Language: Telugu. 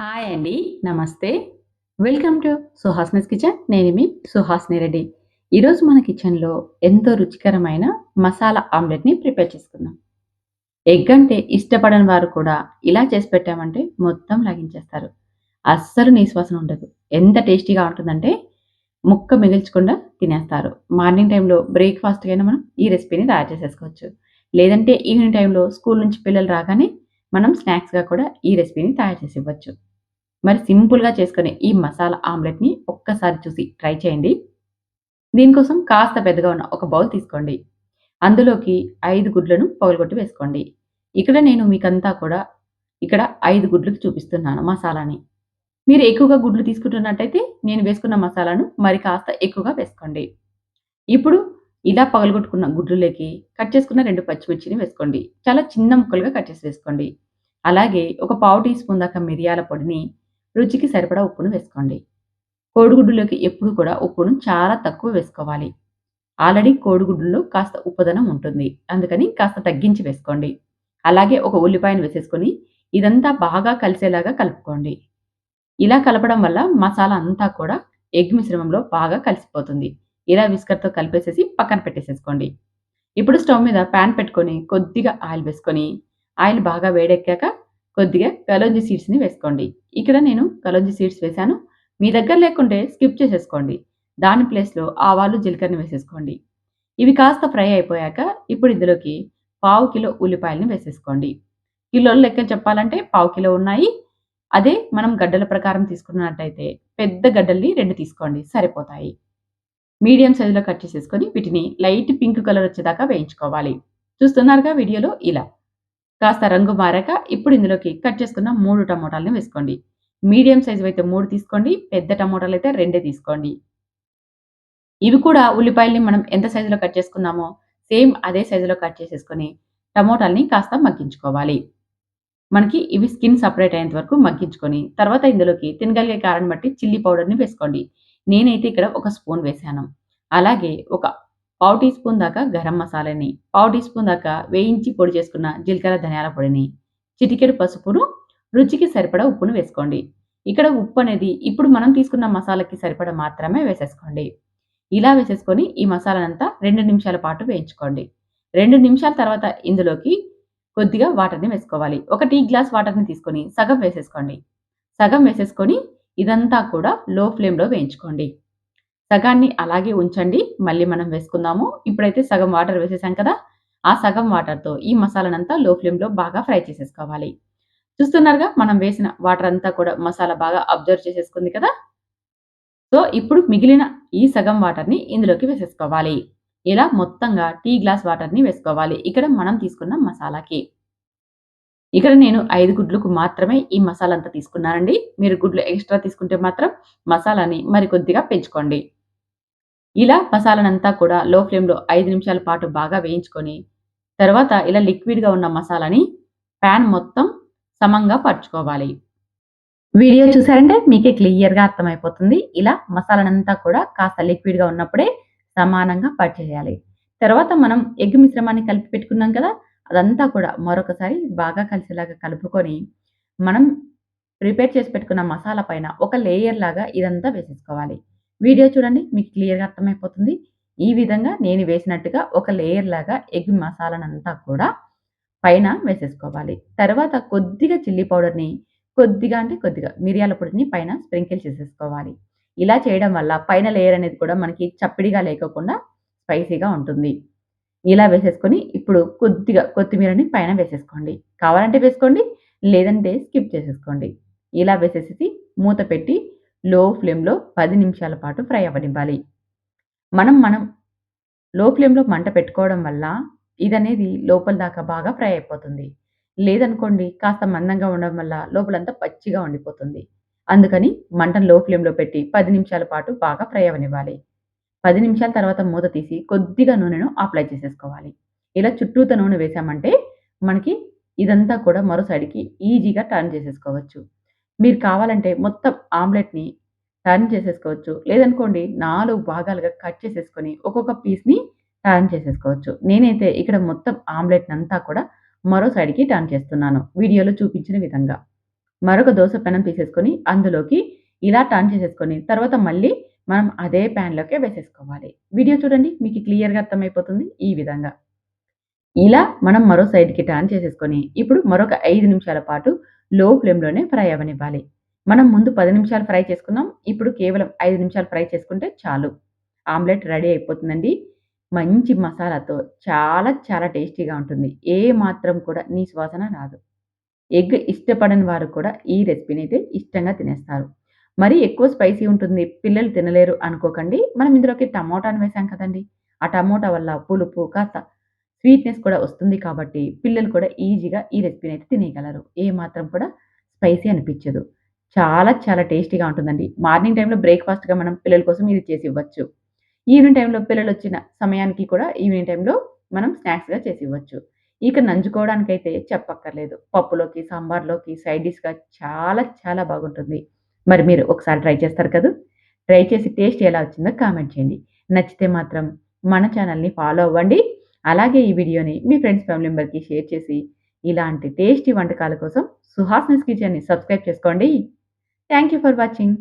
హాయ్ అండి. నమస్తే. Welcome to Suhasini's kitchen. నేను మీ సుహాస్ని రెడ్డి. ఈరోజు మన కిచెన్‌లో ఎంతో రుచికరమైన మసాలా ఆమ్లెట్‌ని ప్రిపేర్ చేసుకుందాం. ఎగ్ అంటే ఇష్టపడని వారు కూడా ఇలా చేసి పెట్టామంటే మొత్తం లాగించేస్తారు. అస్సలు నీసువాసన ఉండదు. ఎంత టేస్టీగా ఉంటుందంటే ముక్క మిగిల్చకుండా తినేస్తారు. మార్నింగ్ టైంలో బ్రేక్‌ఫాస్ట్‌కైనా మనం ఈ రెసిపీని తయారు చేసేసుకోవచ్చు. లేదంటే ఈవినింగ్ టైంలో స్కూల్ నుంచి పిల్లలు రాగానే మనం స్నాక్స్‌గా కూడా ఈ రెసిపీని తయారు చేసి ఇవ్వచ్చు. మరి సింపుల్‌గా చేసుకునే ఈ మసాలా ఆమ్లెట్‌ని ఒక్కసారి చూసి ట్రై చేయండి. దీనికోసం కాస్త పెద్దగా ఉన్న ఒక బౌల్ తీసుకోండి. అందులోకి ఐదు గుడ్లను పగలగొట్టి వేసుకోండి. ఇక్కడ నేను మీకంతా కూడా ఇక్కడ ఐదు గుడ్లకు చూపిస్తున్నాను మసాలాని. మీరు ఎక్కువగా గుడ్లు తీసుకుంటున్నట్టయితే నేను వేసుకున్న మసాలాను మరి కాస్త ఎక్కువగా వేసుకోండి. ఇప్పుడు ఇలా పగలగొట్టుకున్న గుడ్లులోకి కట్ చేసుకున్న రెండు పచ్చిమిర్చిని వేసుకోండి. చాలా చిన్న ముక్కలుగా కట్ చేసి వేసుకోండి. అలాగే ఒక పావు టీ స్పూన్ దాకా మిరియాల పొడిని, రుచికి సరిపడా ఉప్పును వేసుకోండి. కోడిగుడ్డులోకి ఎప్పుడు కూడా ఉప్పును చాలా తక్కువ వేసుకోవాలి. ఆల్రెడీ కోడిగుడ్డులో కాస్త ఉప్పుదనం ఉంటుంది. అందుకని కాస్త తగ్గించి వేసుకోండి. అలాగే ఒక ఉల్లిపాయను వేసేసుకొని ఇదంతా బాగా కలిసేలాగా కలుపుకోండి. ఇలా కలపడం వల్ల మసాలా అంతా కూడా ఎగ్ మిశ్రమంలో బాగా కలిసిపోతుంది. ఇలా విస్కర్‌తో కలిపేసేసి పక్కన పెట్టేసేసుకోండి. ఇప్పుడు స్టవ్ మీద పాన్ పెట్టుకొని కొద్దిగా ఆయిల్ వేసుకొని, ఆయిల్ బాగా వేడెక్కాక కొద్దిగా కలోంజి సీడ్స్‌ని వేసుకోండి. ఇక్కడ నేను కలోంజి సీడ్స్ వేశాను. మీ దగ్గర లేకుంటే స్కిప్ చేసేసుకోండి. దాని ప్లేస్‌లో ఆవాలు, జీలకర్రని వేసేసుకోండి. ఇవి కాస్త ఫ్రై అయిపోయాక ఇప్పుడు ఇందులోకి పావు కిలో ఉల్లిపాయలని వేసేసుకోండి. కిలోలు లెక్కన చెప్పాలంటే పావు కిలో ఉన్నాయి. అదే మనం గడ్డల ప్రకారం తీసుకున్నట్టయితే పెద్ద గడ్డల్ని రెండు తీసుకోండి సరిపోతాయి. మీడియం సైజులో కట్ చేసేసుకొని వీటిని లైట్ పింక్ కలర్ వచ్చేదాకా వేయించుకోవాలి. చూస్తున్నారుగా వీడియోలో ఇలా. కాస్త రంగు మారాక ఇప్పుడు ఇందులోకి కట్ చేసుకున్న మూడు టమోటాలని వేసుకోండి. మీడియం సైజ్ అయితే మూడు తీసుకోండి. పెద్ద టమోటాలు అయితే రెండే తీసుకోండి. ఇవి కూడా ఉల్లిపాయల్ని మనం ఎంత సైజులో కట్ చేసుకున్నామో సేమ్ అదే సైజులో కట్ చేసేసుకొని టమోటాల్ని కాస్త మగ్గించుకోవాలి. మనకి ఇవి స్కిన్ సపరేట్ అయ్యేంత వరకు మగ్గించుకొని తర్వాత ఇందులోకి తినగలిగే కారణం బట్టి చిల్లీ పౌడర్‌ని వేసుకోండి. నేనైతే ఇక్కడ ఒక స్పూన్ వేశాను. అలాగే ఒక పావు టీ స్పూన్ దాకా గరం మసాలాని, పావు టీ స్పూన్ దాకా వేయించి పొడి చేసుకున్న జీలకర్ర, ధనియాల పొడిని, చిటికెడు పసుపును, రుచికి సరిపడా ఉప్పును వేసుకోండి. ఇక్కడ ఉప్పు అనేది ఇప్పుడు మనం తీసుకున్న మసాలాకి సరిపడా మాత్రమే వేసేసుకోండి. ఇలా వేసేసుకొని ఈ మసాలానంతా రెండు నిమిషాల పాటు వేయించుకోండి. రెండు నిమిషాల తర్వాత ఇందులోకి కొద్దిగా వాటర్‌ని వేసుకోవాలి. ఒక టీ గ్లాస్ వాటర్‌ని తీసుకొని సగం వేసేసుకోండి. సగం వేసేసుకొని ఇదంతా కూడా లో ఫ్లేమ్‌లో వేయించుకోండి. సగాన్ని అలాగే ఉంచండి. మళ్ళీ మనం వేసుకుందాము. ఇప్పుడైతే సగం వాటర్ వేసేసాం కదా! ఆ సగం వాటర్‌తో ఈ మసాలానంతా లో ఫ్లేమ్‌లో బాగా ఫ్రై చేసేసుకోవాలి. చూస్తున్నారుగా మనం వేసిన వాటర్ అంతా కూడా మసాలా బాగా అబ్జర్వ్ చేసేసుకుంది కదా! సో, ఇప్పుడు మిగిలిన ఈ సగం వాటర్‌ని ఇందులోకి వేసేసుకోవాలి. ఇలా మొత్తంగా టీ గ్లాస్ వాటర్‌ని వేసుకోవాలి. ఇక్కడ మనం తీసుకున్న మసాలాకి. ఇక్కడ నేను ఐదు గుడ్లకు మాత్రమే ఈ మసాలా అంతా తీసుకున్నానండి. మీరు గుడ్లు ఎక్స్‌ట్రా తీసుకుంటే మాత్రం మసాలాని మరి కొద్దిగా పెంచుకోండి. ఇలా మసాలానంతా కూడా లో ఫ్లేమ్‌లో ఐదు నిమిషాల పాటు బాగా వేయించుకొని, తర్వాత ఇలా లిక్విడ్‌గా ఉన్న మసాలాని పాన్ మొత్తం సమంగా పరుచుకోవాలి. వీడియో చూసారంటే మీకే క్లియర్‌గా అర్థమైపోతుంది. ఇలా మసాలానంతా కూడా కాస్త లిక్విడ్‌గా ఉన్నప్పుడే సమానంగా పర్చేయాలి. తర్వాత మనం ఎగ్ మిశ్రమాన్ని కలిపి పెట్టుకున్నాం కదా! అదంతా కూడా మరొకసారి బాగా కలిసేలాగా కలుపుకొని, మనం ప్రిపేర్ చేసి పెట్టుకున్న మసాలా పైన ఒక లేయర్ లాగా ఇదంతా వేసేసుకోవాలి. వీడియో చూడండి మీకు క్లియర్‌గా అర్థమైపోతుంది. ఈ విధంగా నేను వేసినట్టుగా ఒక లేయర్ లాగా ఎగ్ మసాలానంతా కూడా పైన వేసేసుకోవాలి. తర్వాత కొద్దిగా చిల్లీ పౌడర్‌ని కొద్దిగా అంటే కొద్దిగా మిరియాల పొడిని పైన స్ప్రింకిల్ చేసేసుకోవాలి. ఇలా చేయడం వల్ల పైన లేయర్ అనేది కూడా మనకి చప్పిడిగా లేకోకుండా స్పైసీగా ఉంటుంది. ఇలా వేసేసుకొని ఇప్పుడు కొద్దిగా కొత్తిమీరని పైన వేసేసుకోండి. కావాలంటే వేసుకోండి. లేదంటే స్కిప్ చేసేసుకోండి. ఇలా వేసేసి మూత పెట్టి లో ఫ్లేమ్‌లో పది నిమిషాల పాటు ఫ్రై అవ్వనివ్వాలి. మనం మనం లో ఫ్లేమ్‌లో మంట పెట్టుకోవడం వల్ల ఇదనేది లోపల దాకా బాగా ఫ్రై అయిపోతుంది. లేదనుకోండి కాస్త మందంగా ఉండడం వల్ల లోపలంతా పచ్చిగా ఉండిపోతుంది. అందుకని మంటను లో ఫ్లేమ్‌లో పెట్టి పది నిమిషాల పాటు బాగా ఫ్రై అవ్వనివ్వాలి. పది నిమిషాల తర్వాత మూత తీసి కొద్దిగా నూనెను అప్లై చేసేసుకోవాలి. ఇలా చుట్టూత నూనె వేసామంటే మనకి ఇదంతా కూడా మరో సైడ్‌కి ఈజీగా టర్న్ చేసేసుకోవచ్చు. మీరు కావాలంటే మొత్తం ఆమ్లెట్‌ని టర్న్ చేసేసుకోవచ్చు. లేదనుకోండి నాలుగు భాగాలుగా కట్ చేసేసుకొని ఒక్కొక్క పీస్‌ని టర్న్ చేసేసుకోవచ్చు. నేనైతే ఇక్కడ మొత్తం ఆమ్లెట్‌నంతా కూడా మరో సైడ్‌కి టర్న్ చేస్తున్నాను. వీడియోలో చూపించిన విధంగా. మరొక దోస పెనం తీసేసుకొని అందులోకి ఇలా టర్న్ చేసేసుకొని తర్వాత మళ్ళీ మనం అదే ప్యాన్‌లోకే వేసేసుకోవాలి. వీడియో చూడండి మీకు క్లియర్‌గా అర్థమైపోతుంది ఈ విధంగా. ఇలా మనం మరో సైడ్‌కి టర్న్ చేసేసుకొని ఇప్పుడు మరొక ఐదు నిమిషాల పాటు లో ఫ్లేమ్‌లోనే ఫ్రై అవ్వనివ్వాలి. మనం ముందు పది నిమిషాలు ఫ్రై చేసుకున్నాం. ఇప్పుడు కేవలం ఐదు నిమిషాలు ఫ్రై చేసుకుంటే చాలు. ఆమ్లెట్ రెడీ అయిపోతుందండి. మంచి మసాలాతో చాలా చాలా టేస్టీగా ఉంటుంది. ఏ మాత్రం కూడా నీ వాసన రాదు. ఎగ్ ఇష్టపడని వారు కూడా ఈ రెసిపీని అయితే ఇష్టంగా తినేస్తారు. మరీ ఎక్కువ స్పైసీ ఉంటుంది. పిల్లలు తినలేరు అనుకోకండి. మనం ఇందులోకి టమోటాను వేసాం కదండీ! ఆ టమోటా వల్ల పులుపు కాస్త స్వీట్‌నెస్ కూడా వస్తుంది కాబట్టి పిల్లలు కూడా ఈజీగా ఈ రెసిపీని అయితే తినేయగలరు. ఏ మాత్రం కూడా స్పైసీ అనిపించదు. చాలా చాలా టేస్టీగా ఉంటుందండి. మార్నింగ్ టైంలో బ్రేక్‌ఫాస్ట్‌గా మనం పిల్లల కోసం ఇది చేసి ఇవ్వచ్చు. ఈవినింగ్ పిల్లలు వచ్చిన సమయానికి కూడా ఈవినింగ్ టైంలో మనం స్నాక్స్‌గా చేసి ఇవ్వచ్చు. ఇక నంచుకోవడానికైతే చెప్పక్కర్లేదు. పప్పులోకి, సాంబార్‌లోకి, సైడ్ డిష్‌గా చాలా చాలా బాగుంటుంది. మరి మీరు ఒకసారి ట్రై చేస్తారు కదా ట్రై చేసి టేస్ట్ ఎలా వచ్చిందో కామెంట్ చేయండి. నచ్చితే మాత్రం మన ఛానల్ని ఫాలో అవ్వండి. అలాగే ఈ వీడియోని మీ ఫ్రెండ్స్, ఫ్యామిలీ మెంబర్‌కి షేర్ చేసి ఇలాంటి టేస్టీ వంటకాల కోసం సుహాసినీస్ కిచెన్‌ని సబ్స్క్రైబ్ చేసుకోండి. Thank you for watching.